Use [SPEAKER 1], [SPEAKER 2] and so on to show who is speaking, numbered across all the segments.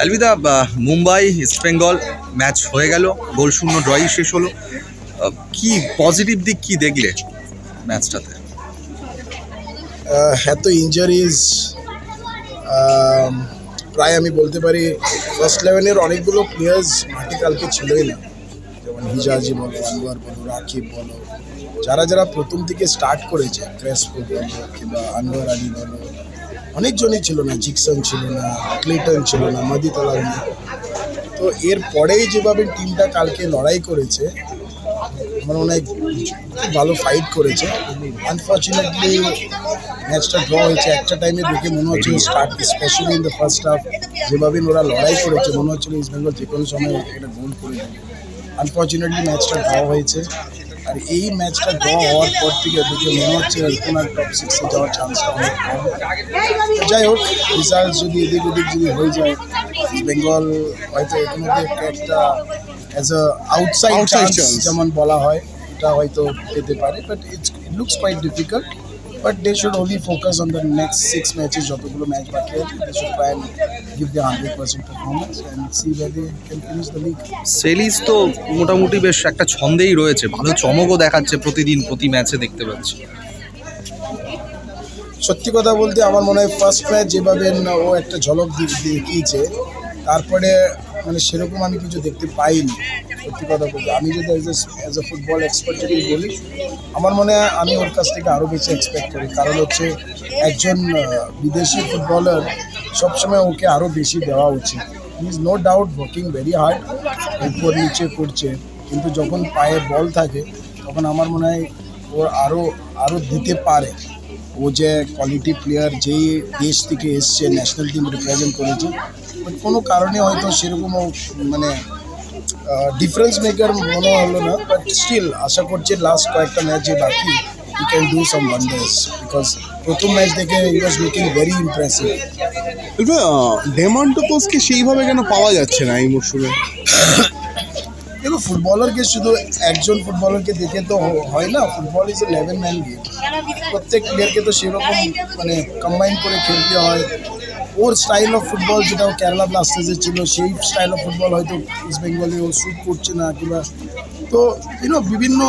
[SPEAKER 1] Alvida Mumbai, east Bengal match হয়ে গেল, গোল শূন্য ড্রয়ই শেষ হলো। কি পজিটিভ দিক কি দেখলে ম্যাচটাতে
[SPEAKER 2] এত ইঞ্জারিজ প্রায় আমি বলতে পারি ফার্স্ট ইলেভেনের অনেকগুলো প্লেয়ার্স মাঠে কালকে ছিলই না। যেমন হিজাজি বলো, আনোয়ার বলো, রাকিব বলো, যারা যারা প্রথম থেকে স্টার্ট করেছে, ক্রেসপো বলো, কিংবা আনোয়ার আলী বলো অনেকজনই ছিল না, জিকসন ছিল না, ক্লিটন ছিল না মদিত আলামি তো এর পরেই যেভাবে টিমটা কালকে লড়াই করেছে, আমার মনে হয় ভালো ফাইট করেছে। আনফর্চুনেটলি ম্যাচটা ড্র হয়েছে। একটা টাইমে দেখে মনে হচ্ছিল start specially in the first half যেভাবে ওরা লড়াই করেছে, মনে হচ্ছিল ইস্ট বেঙ্গল যে কোনো সময় একটা গোল করে আনফর্চুনেটলি ম্যাচটা ড্র হয়েছে। আর এই ম্যাচটা ড্র হওয়ার পর থেকে দেখে মনে হচ্ছে এখন আর টপ সিক্সে যাওয়ার চান্সটা অনেক কম যাই হোক রিসার্চ যদি এদিক ওদিক যদি হয়ে যায় বেঙ্গল হয়তো ইতিমধ্যে একটা একটা অ্যাজ আ আউটসাইড চান্স যেমন বলা হয় এটা হয়তো পেতে পারে but it's it looks quite difficult but they should only focus on the next six matches যতগুলো ম্যাচ বাকি আছে they should try and give the hundred percent performance and see way they can finish the league
[SPEAKER 1] সেলিস তো মোটামুটি বেশ একটা ছন্দেই রয়েছে ভালো চমকও দেখাচ্ছে প্রতিদিন প্রতি ম্যাচে দেখতে পাচ্ছি।
[SPEAKER 2] সত্যি কথা বলতে আমার মনে হয় ফার্স্ট ম্যাচ যেভাবে ও একটা ঝলক দেখিয়েছে তারপরে মানে সেরকম আমি কিছু দেখতে পাইনি, সত্যি কথা বলতে। আমি যদি অ্যাজ এ ফুটবল এক্সপার্ট যদি বলি, আমার মনে হয় আমি ওর কাছ থেকে আরও বেশি এক্সপেক্ট করি। কারণ হচ্ছে একজন বিদেশি ফুটবলার সবসময় ওকে আরও বেশি দেওয়া উচিত। Is no doubt working very hard উপর নিচে করছে। কিন্তু যখন পায়ে বল থাকে, তখন আমার মনে হয় ও আরও আরও দিতে পারে। ও যে কোয়ালিটি প্লেয়ার যেই দেশ থেকে এসছে ন্যাশনাল টিম রিপ্রেজেন্ট করেছে বাট কোনো কারণে হয়তো সেরকম মানে ডিফারেন্স মেকার মনে হলো না বাট স্টিল আশা করছি লাস্ট কয়েকটা ম্যাচ যে বাকি he can do some wonders because প্রথম ম্যাচ দেখে he was looking very impressive
[SPEAKER 3] ডেমান্টোপসকে সেইভাবে কেন পাওয়া যাচ্ছে না এই মরশুমে?
[SPEAKER 2] দেখো ফুটবলারকে শুধু একজন ফুটবলারকে দেখে তো হয় না football is a eleven man game প্রত্যেক প্লেয়ারকে তো সেরকম মানে কম্বাইন করে খেলতে হয়। ওর স্টাইল অফ ফুটবল যেটা কেরালা ব্লাস্টার্সের ছিল, সেই স্টাইল অফ ফুটবল হয়তো ইস্ট বেঙ্গলে ও শ্যুট করছে না, কিংবা তো ইউনো বিভিন্ন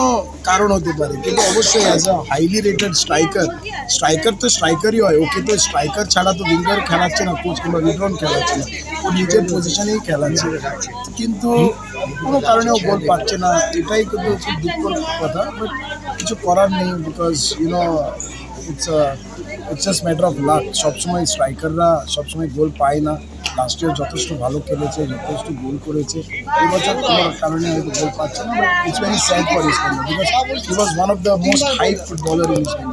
[SPEAKER 2] কারণ হতে পারে। কিন্তু অবশ্যই as a highly rated striker striker তো স্ট্রাইকারই হয়, ওকে তো স্ট্রাইকার ছাড়া তো উইঙ্গার খেলাচ্ছে না কোচ কিংবা রিড্রন খেলাচ্ছে না, ও নিজের পজিশনেই খেলাচ্ছে। কিন্তু কোনো কারণে ও গোল পাচ্ছে না, এটাই কিন্তু খুব দুঃখর কথা বাট কিছু করার নেই because you know it's it's just matter of luck সবসময় স্ট্রাইকাররা সবসময় গোল পায় না। লাস্ট ইয়ার যথেষ্ট ভালো খেলেছে, যথেষ্ট গোল করেছে। এবছর তোমার কারণে হয়তো গোল পাচ্ছে না but it's very sad for Bengal because he one of the most high footballer in Bengal